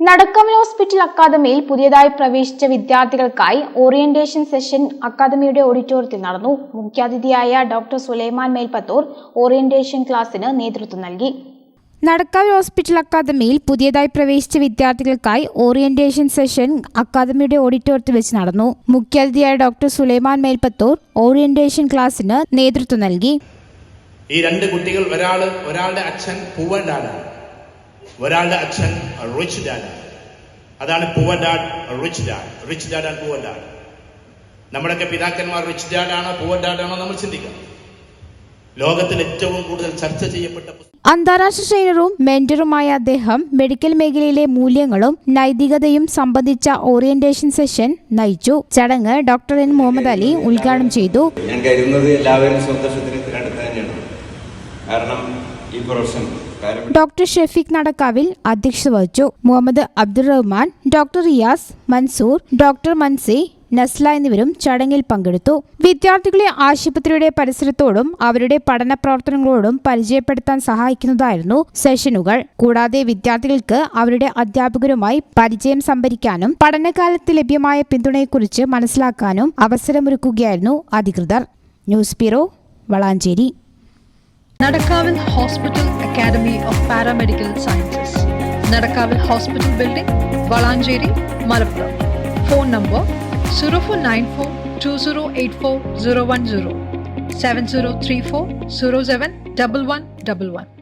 നടക്കമൽ hospital അക്കാദമിയിൽ പുതിയതായി പ്രവേശിച്ച വിദ്യാർത്ഥികൾക്കായി ഓറിയന്റേഷൻ സെഷൻ അക്കാദമിയുടെ ഓഡിറ്റോറിയത്തിൽ നടന്നു. മുഖ്യാതിഥിയായ ഡോക്ടർ സുലൈമാൻ മേൽപ്പത്തൂർ ഓറിയന്റേഷൻ ക്ലാസ്സിന് നേതൃത്വം നൽകി. നടക്കാവ് ഹോസ്പിറ്റൽ അക്കാദമിയിൽ പുതിയതായി പ്രവേശിച്ച വിദ്യാർത്ഥികൾക്കായി ഓറിയന്റേഷൻ സെഷൻ അക്കാദമിയുടെ ഓഡിറ്റോറിയത്തിൽ വെച്ച് നടന്നു. മുഖ്യാതിഥിയായ ഡോക്ടർ സുലൈമാൻ മേൽപ്പത്തൂർ ഓറിയന്റേഷൻ ക്ലാസ്സിന് നേതൃത്വം നൽകി. ഈ രണ്ട് കുട്ടികൾ ഒരാൾ ഒരാളുടെ അച്ഛൻ പൂവണ്ടാണ് ഒരാളുടെ അച്ഛൻ റിച്ച് ഡാഡ് അതാണ് poor dad rich dad rich dad and poor dad നമ്മുടെയൊക്കെ പിതാക്കന്മാർ റിച്ച് ഡാഡാണോ പൂവൻ ഡാഡാണോ നമ്മൾ ചിന്തിക്കാം. ലോകത്തിൽ ഏറ്റവും കൂടുതൽ ചർച്ച ചെയ്യപ്പെട്ട പുസ്തകം അന്താരാഷ്ട്ര ട്രെയിനറും മെന്ററുമായ അദ്ദേഹം മെഡിക്കൽ മേഖലയിലെ മൂല്യങ്ങളും നൈതികതയും സംബന്ധിച്ച ഓറിയന്റേഷൻ സെഷൻ നയിച്ചു. ചടങ്ങ് ഡോക്ടർ എൻ മുഹമ്മദ് അലി ഉദ്ഘാടനം ചെയ്തു. ഞാൻ കരുതുന്നത് എല്ലാവരും സന്തോഷത്തിന് തന്നെയാണ്. കാരണം ഈ പ്രൊഫഷൻ ഡോക്ടർ ഷെഫീഖ് നടക്കാവിൽ അധ്യക്ഷത വഹിച്ചു. മുഹമ്മദ് അബ്ദുറഹ്മാൻ ഡോക്ടർ റിയാസ് മൻസൂർ ഡോക്ടർ മൻസി നസ്ല എന്നിവരും ചടങ്ങിൽ പങ്കെടുത്തു. വിദ്യാർത്ഥികളെ ആശുപത്രിയുടെ പരിസരത്തോടും അവരുടെ പഠന പ്രവർത്തനങ്ങളോടും പരിചയപ്പെടുത്താൻ സഹായിക്കുന്നതായിരുന്നു സെഷനുകൾ. കൂടാതെ വിദ്യാർത്ഥികൾക്ക് അവരുടെ അധ്യാപകരുമായി പരിചയം സംഭരിക്കാനും പഠനകാലത്ത് ലഭ്യമായ പിന്തുണയെക്കുറിച്ച് മനസ്സിലാക്കാനും അവസരമൊരുക്കുകയായിരുന്നു അധികൃതർ. News bureau Valanchery. Nadakavil Hospital Academy of Paramedical Sciences. Nadakavil Hospital Building, Valanjeri, Malappuram. Phone number 0494 2084 010 7034 07 1111.